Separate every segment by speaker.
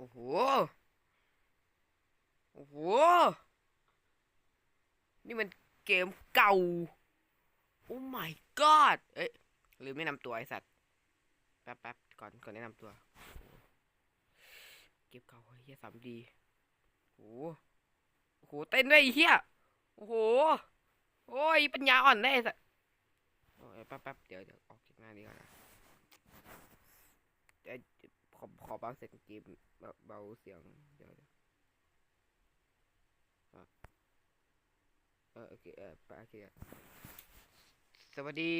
Speaker 1: โอ้โห โอ้โห นี่มันเกมเก่า โอ้ my god เอ้ยลืมแนะนำตัวไอสัตว์ แป๊บแป๊บก่อนก่อนแนะนำตัว เกมเก่าเฮียสามดีโอ้โหโอ้โหเต้นด้วยไอ้เฮียโอ้โห โอ้ยปัญญาอ่อนได้สัตว์แป๊บแป๊บเดี๋ยวเดี๋ยวออกจากหน้านี้ก่อนนะดี๋ยวข อขอเบาเสียงเกมเบาเบาเสียงเดี๋ยวเดี๋ยวอ่อโอเคเออไปโอเคสวัสดี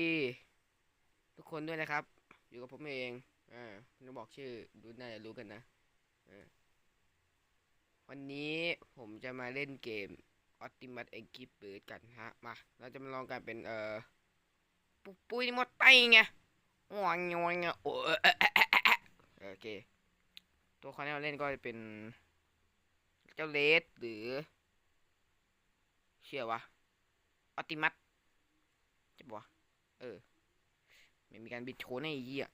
Speaker 1: ทุกคนด้วยนะครับ อยู่กับผมเองอ่าไม่ต้องบอกชื่อรู้น่าจะรู้กันนะอ่าวันนี้ผมจะมาเล่นเกม Optimus e n g i b i r d กันฮะมาเราจะมาลองกันเป็นเอ่อปุปุยหมดไตไงงวงงวงงโอ้เออเออเออเออเออ โอเค ตัวคนที่เราเล่นก็จะเป็น เจ้าเลสหรือ เชื่อวะออติมัสจะบอกวะเออไม่มีการบิดโชว์ในไอ้เหี้ย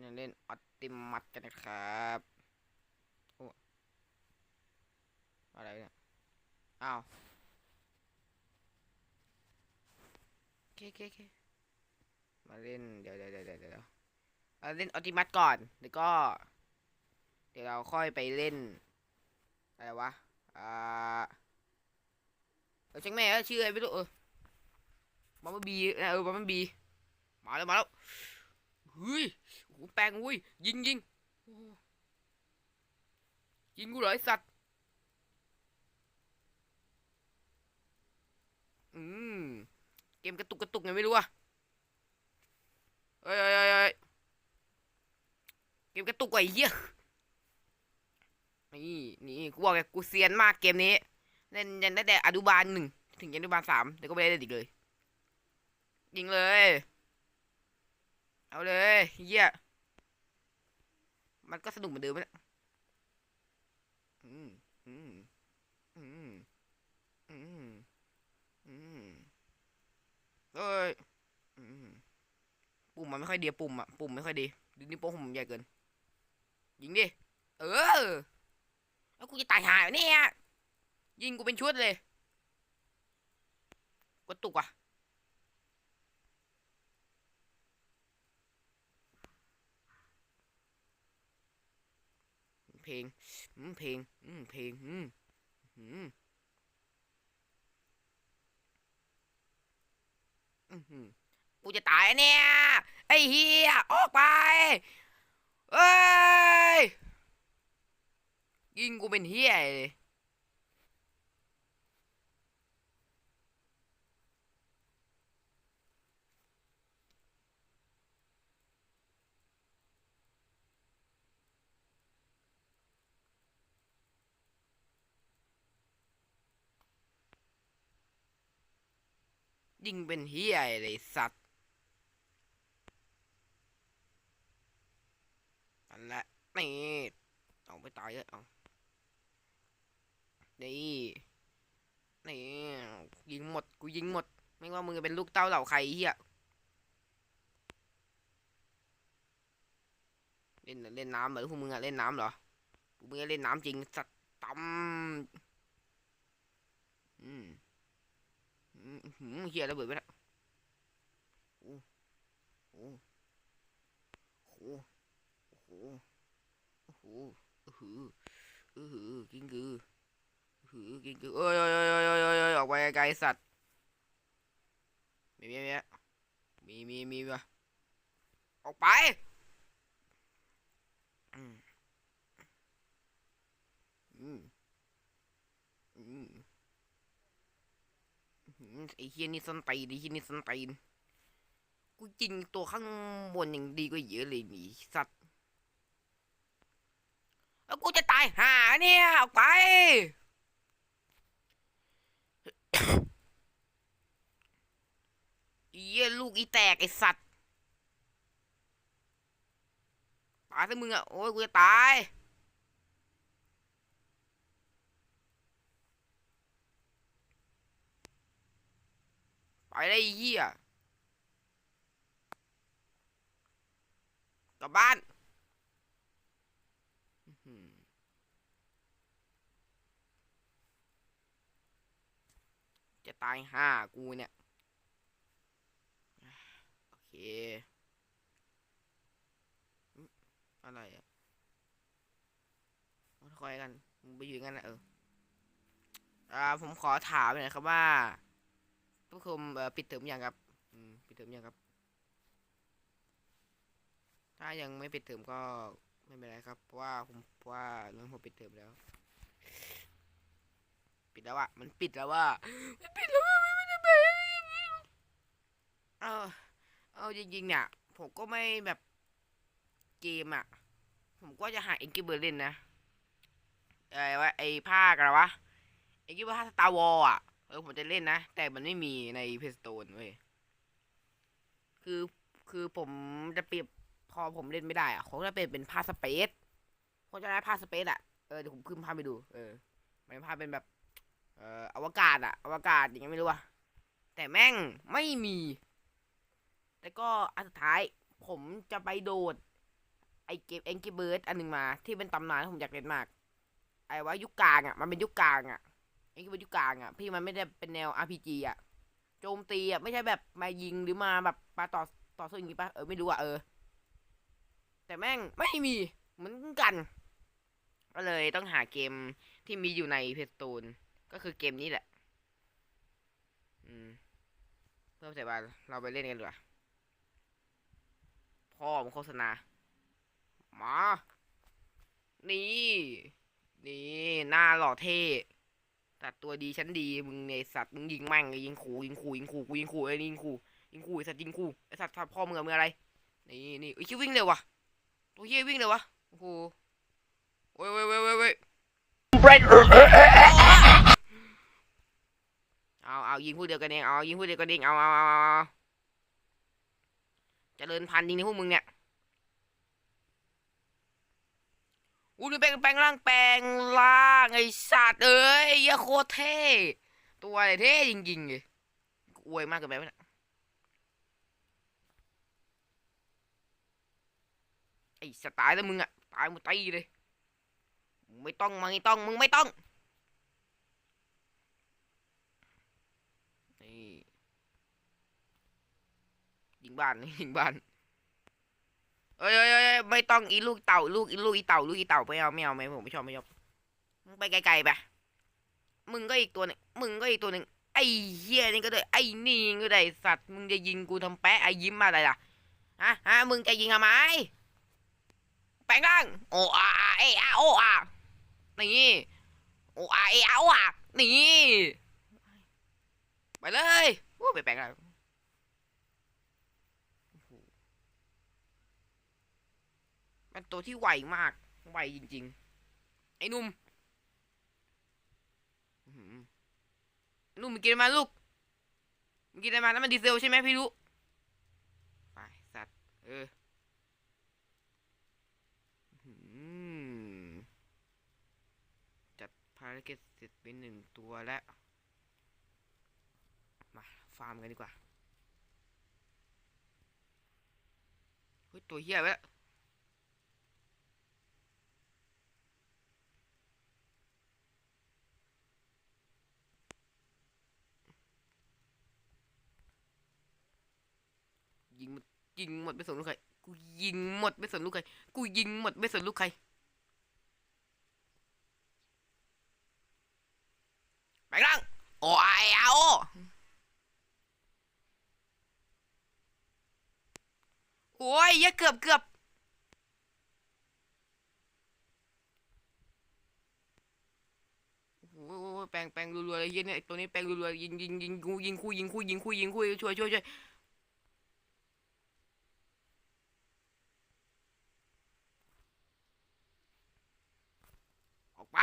Speaker 1: เราเล่นออติมัสกันนะครับโอ้อะไรเนี่ยอ้าวโอเคโอเคโอเคมาเล่น เดี๋ยวเดี๋ยวเดี๋ยวเดี๋ยว เดี๋ยวเอาเล่นออติมัสก่อนแล้วก็ เดี๋ยวเราค่อยไปเล่น อะไรวะ อ่าเออช่างแม่ชื่ออะไรไม่รู้เออบอมเบอร์บีนะเออบอมเบอร์บีมาแล้วมาแล้วเฮ้ยโอ้แปลงอุ้ยยิงยิงยิงกูเหรอไอสัตว์อืมเกมกระตุกกระตุกไงไม่รู้อะเอ้ยเอ้ยเอ้ย เกมกระตุกกว่าไอ้เหี้ยนี่นี่กูบอกเลยกูเซียนมากเกมนี้เล่นยันตั้แต่อนุบาลหนึ่งถึงอนุบาลสามแต่ก็ไม่ได้เล่นอีกเลย ยิงเลย เอาเลยเหี้ยมันก็สนุกเหมือนเดิมแหละอืมอืมอืมอืมอืมเอ้ยอืมปุ่มมันไม่ค่อยดีปุ่มอะปุ่มไม่ค่อยดีดูนิ้วโป้งผมใหญ่เกิน ยิงดิ เออ แล้วกูจะตายหายเนี่ยยิงกูเป็นชุดเลยกระตุกอะเพลงอืมเพลงอืมเพลงอืมอืมกูจะตายเนี่ย ไอ้เฮียออกไป เอ้ย ยิงกูเป็นเฮียเลยยิงเป็นเฮียเลยสัตว์ อันละนี่เอาไปตายเลยเอานี่นี่ยิงหมดกูยิงหมด ไม่ว่ามึงจะเป็นลูกเต้าเหล่าใครเฮียเล่นเล่นน้ำเหรอพวกมึงอะเล่นน้ำเหรอพวกมึงอะเล่นน้ำจริงสัตว์ตำอืมอืมหืมเฮียระเบิดไปแล้วโอ้โอ้ โอ้โหโอ้โหโอือหือกินกือหือกินกือเอ้ยเอ้ยเอ้ยเอ้ยเอ้ยเอ้ยออกไปไกลสัตว์มีมีมีมีมีมีวะออกไปอืมอืมอืมอืมไอ้เฮียนี่ส้นตีนไอ้เฮียนี่ส้นตีนกูจริงตัวข้างบนยังดีกว่าเยอะเลยหมีสัตว์ แล้วกูจะตายห่าเนี่ย ออกไปไอ้เฮียลูกอีแตกไอสัตว์ตายซะมึงอะ โอ้ยกูจะตาย ไปได้เหี้ยกลับบ้าน ตายห้ากูเนี่ย โอเค อะไรอะเอาค่อยกันไปอยู่อย่างนั้นนะเอออ่าผมขอถามหน่อยครับว่าผู้คุมปิดเทอมยังครับปิดเทอมยังครับ ถ้ายังไม่ปิดเทอมก็ไม่เป็นไรครับ เพราะว่าผมเพราะว่าเรื่องผมปิดเทอมแล้ว ปิดแล้วอะมันปิดแล้วว่ามันปิดแล้วว่ามันจะไปเออเอาจริงๆเนี่ย ผมก็ไม่แบบเกมอะผมก็จะหาเอ็นกิเบอร์เล่นนะไอ้ว่าไอ้ภาคอะไรวะไอ้กิเบอร์ภาคสตาร์วอลอะเออผมจะเล่นนะ แต่มันไม่มีในเพสโตนเว้ยคือคือผมจะเปรียบพอผมเล่นไม่ได้อะเขาจะเป็นเป็นภาคสเปซเขาจะได้ภาคสเปซอะเออเดี๋ยวผมขึ้นภาพไปดู เออมันภาพเป็นแบบ เอ่ออวกาศอะอวกาศอย่างเงี้ยไม่รู้อะแต่แม่งไม่มี แล้วก็อันสุดท้ายผมจะไปโดด ไอเกมเอ็นกิเบิร์ดอันหนึ่งมา ที่เป็นตำนานที่ผมอยากเล่นมาก ไอว่ายุคกลางอะมันเป็นยุคกลางอะเอ็นกิเบิร์ดยุคกลางอะพี่มันไม่ได้เป็นแนว RPG อะโจมตีอะไม่ใช่แบบมายิงหรือมาแบบมาต่อต่อสู้อย่างงี้ปะเออไม่รู้อะเออ แต่แม่งไม่มีเหมือนกัน ก็เลยต้องหาเกมที่มีอยู่ในเพสตูน ก็คือเกมนี้แหละ อืม เพิ่มเสร็จว่าเราไปเล่นกันดีกว่าพ่อมโฆษณา มา นี่ นี่ หน้าหล่อเท่สัตว์ตัวดีชั้นดี มึงเนี่ยสัตว์ มึงยิงแม่งเลยยิงขู่ยิงขู่ยิงขู่กูยิงขู่ไอ้นี่ยิงขู่ยิงขู่ไอ้สัตว์ยิงขู่ไอ้สัตว์พ่อมึงอะมึงอะไร นี่นี่ไอ้ยคิดวิ่งเร็ววะตัวเฮียวิ่งเร็ววะโอ้โหเว้ยเว้ยเว้ยเว้ยเว้ย เอาเอายิงผู้เดียวกันเองเอายิงผู้เดียวกันเองเอาเอาเอาเอาเอาเจริญพันธุ์จริงในพวกมึงเนี่ยอู้ดูแปลงแปลงร่างแปลงร่างไอ้สัตว์เอ้ยเหี้ยโคตรเท่ตัวอะไรเท่จริงๆเลยอวยมากเกินไปไหมเนี่ยไอ้สไตล์แล้วมึงอะตายมึงตีเลยไม่ต้องไม่ต้องมึงไม่ต้อง นี่ ยิงบ้านยิงบ้านเอ้ยเอ้ยเอ้ยไม่ต้องอีลูกเต่าลูกอีลูกอีเต่าลูกอีเต่าไม่เอาไม่เอาไม่ผมไม่ชอบไม่ชอบมึงไปไกลๆไปมึงก็อีกตัวหนึงมึงก็อีกตัวหนึ่งไอ้เหี้ยนี่ก็ได้ไอ้นี่ก็ได้สัตว์มึงจะยิงกูทำแปะไอ้ยิ้มอะไรล่ะฮะฮะมึงจะยิงทำไมแปลงร่างโอ้อาเออาโออานี่โออาเออาโออานี่ไปเลยโอ้ไปแปลงอะไรโอ้โห เป็นตัวที่ไวมาก ไวจริง ๆ ไอ้นุ่มนุ่มมึงกินอะไรมาลูกมึงกินอะไรมาแล้วมันดีเซลใช่ไหมพี่รู้ไปสัตว์ เอออื้อหือจัดภารกิจเสร็จเป็นหนึ่งตัวแล้ว มา ฟาร์มกันดีกว่า เฮ้ย ตัวเหี้ยไปแล้ว ยิงหมดยิงหมดไม่สนลูกใครกูยิงหมดไม่สนลูกใครกูยิงหมดไม่สนลูกใครไปกลางโอ้ยเอาโอ้ยเหี้ยเกือบเกือบโอ้โหแปลงแปลงรัวๆเลยเหี้ยเนี่ยตัวนี้แปลงรัวๆยิงยิงยิงกูยิงคู่ยิงคู่ยิงคู่ยิงคู่ช่วยช่วยช่วยออกไป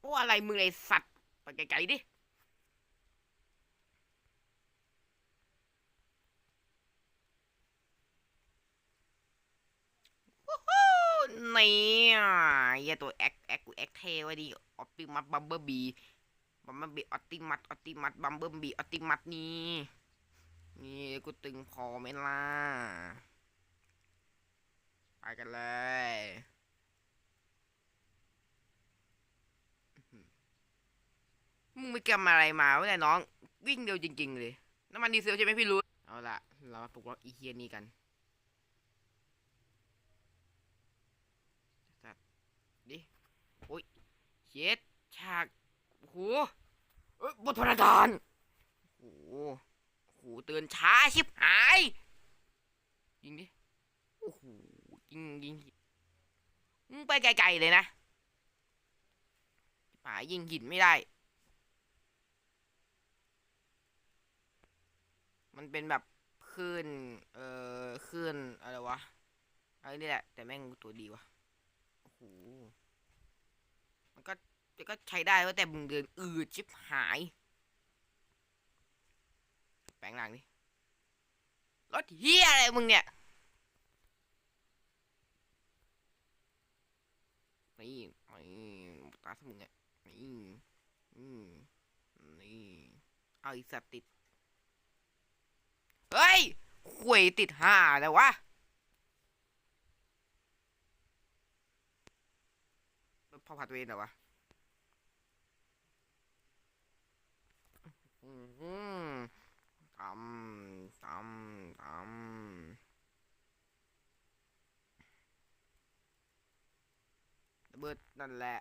Speaker 1: โอ้อะไร มึงไอสัตว์ไปไกลๆดินี่เหี้ยตัวแอคแอคกูแอคเทไว้ดิออปติมัสบัมเบอร์บีบัมเบอร์บีออปติมัสออปติมัสบัมเบอร์บีออปติมัสนี่นี่กูตึงพอไหมล่ะ ไปกันเลยอื้อหือ มึงไปกำอะไรมาวะเนี่ยน้อง วิ่งเร็วจริง ๆ เลยน้ำมันดีเซลใช่ไหมพี่รู้ เอาละเรามาปลุกล็อกอีเฮียนี่กันสัตว์ดิโอ้ยเช็ดฉากโอ้โหเอ้ยบทนาดานโอ้โหโอ้โหเตือนช้าชิบหายยิงดิโอ้โหยิงยิงมึงไปไกลๆเลยนะป่ายิงหินไม่ได้ มันเป็นแบบคลื่นเอ่อคลื่นอะไรวะอะไรนี่แหละ แต่แม่งตัวดีวะโอ้โหมันก็มันก็ใช้ได้ว่าแต่มึงเดินอืดชิบหาย แปลงร่างดิรถเฮียอะไรมึงเนี่ยนี่นี่ตาสมึงอะนี่นี่เอาอีสัตว์ติด เฮ้ยขวยติดห่าแล้ววะพ่อผัดตัวเองเหรอวะอืมตำตำตำระเบิดนั่นแหละ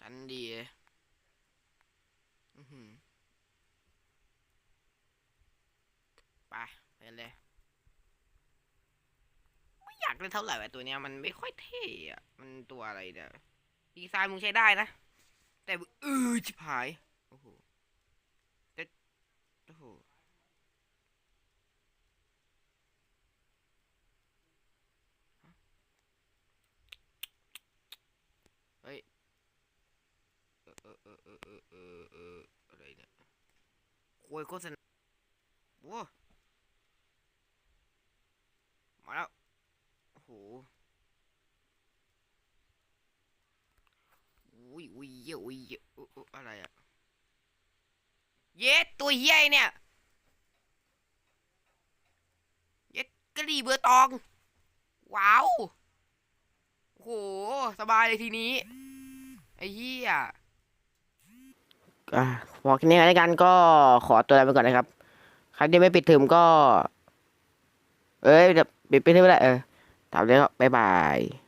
Speaker 1: ฉันดีอือหือ ไปไปเลย ไม่อยากเล่นเท่าไหร่ตัวเนี้ยมันไม่ค่อยเท่อะมันตัวอะไรเนี่ยดีไซน์มึงใช้ได้นะ แต่เออชิบหายโอ้โหแต่โอ้โหเฮ้ยเออเออเออเออเออเอออออะไรเนี่ยโวยโฆษณาโว้ มาแล้วโอ้โหอุ้ยอุ้ยเหี้ยอุ้ยเหี้ยอุ๊ยอุ๊ยอะไรอะเย็ดตัวเหี้ยเนี่ยเย็ดกะหรี่เบอร์ตอง ว้าวโอ้โหสบายเลยทีนี้ ไอ้เหี้ยอะพอแค่นี้แล้วกันก็ขอตัวลาไปก่อนนะครับ ใครที่ไม่ปิดเทอมก็ เอ้ยเดี๋ยว ปิดไปเทอมไม่ได้เออถามแล้วบ๊ายบาย